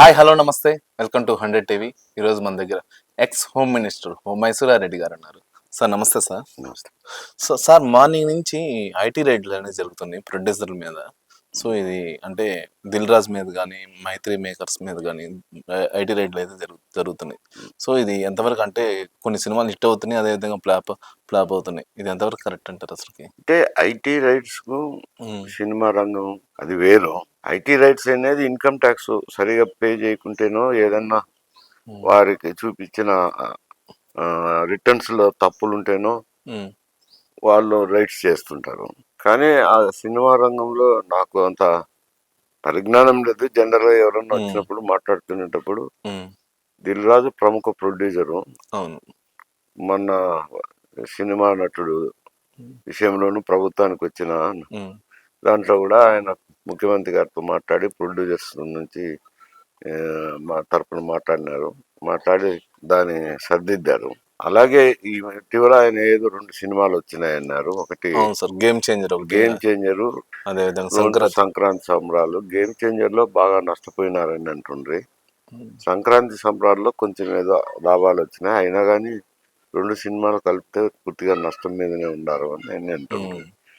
Hi hello నమస్తే. Welcome to hundred TV ఈరోజు మన దగ్గర ex home minister home Mysura Reddy గారు ఉన్నారు సార్ నమస్తే సార్. నమస్తే. సో సార్ మార్నింగ్ నుంచి ఐటీ రైడ్లు అనేవి జరుగుతున్నాయి ప్రొడ్యూసర్ల మీద. సో ఇది అంటే దిల్ రాజ్ మీద కానీ మైత్రి మేకర్స్ మీద కానీ ఐటీ రైడ్లు అయితే జరుగు జరుగుతున్నాయి. సో ఇది ఎంతవరకు అంటే కొన్ని సినిమాలు హిట్ అవుతున్నాయి అదేవిధంగా ఫ్లాప్ ఫ్లాప్ అవుతున్నాయి. ఇది ఎంతవరకు కరెక్ట్ అంటారు అసలుకి? అంటే ఐటీ రైట్స్కు సినిమా రంగం అది వేరు. ఐటీ రైట్స్ అనేది ఇన్కమ్ ట్యాక్స్ సరిగా పే చేయకుంటేనో ఏదన్నా వారికి చూపించిన రిటర్న్స్లో తప్పులు ఉంటేనో ఉమ్, వాళ్ళు రైట్స్ చేస్తుంటారు. కానీ ఆ సినిమా రంగంలో నాకు అంత పరిజ్ఞానం లేదు. జనరల్గా ఎవరన్నా. వచ్చినప్పుడు మాట్లాడుతునేటప్పుడు ఉమ్, దిల్ రాజు ప్రముఖ ప్రొడ్యూసరు. అవును. మొన్న సినిమా నటుడు విషయంలోనూ ప్రభుత్వానికి వచ్చిన దాంట్లో కూడా ఆయన ముఖ్యమంత్రి గారితో మాట్లాడి ప్రొడ్యూసర్స్ నుంచి మా తరపున మాట్లాడినారు. మాట్లాడి దాన్ని సర్దిద్దారు. అలాగే ఈ ఇటీవల ఆయన ఏదో రెండు సినిమాలు వచ్చినాయన్నారు. ఒకటి గేమ్ చేంజర్ గేమ్ చేంజరు అదేవిధంగా సంక్రాంతి. సంబరాలు. గేమ్ చేంజర్లో బాగా నష్టపోయినారని అంటుండ్రి. సంక్రాంతి సంబరాల్లో కొంచెం ఏదో లాభాలు వచ్చినాయి. అయినా కానీ రెండు సినిమాలు కలిపితే పూర్తిగా నష్టం మీదనే ఉన్నారు అని నేను అంటున్నాను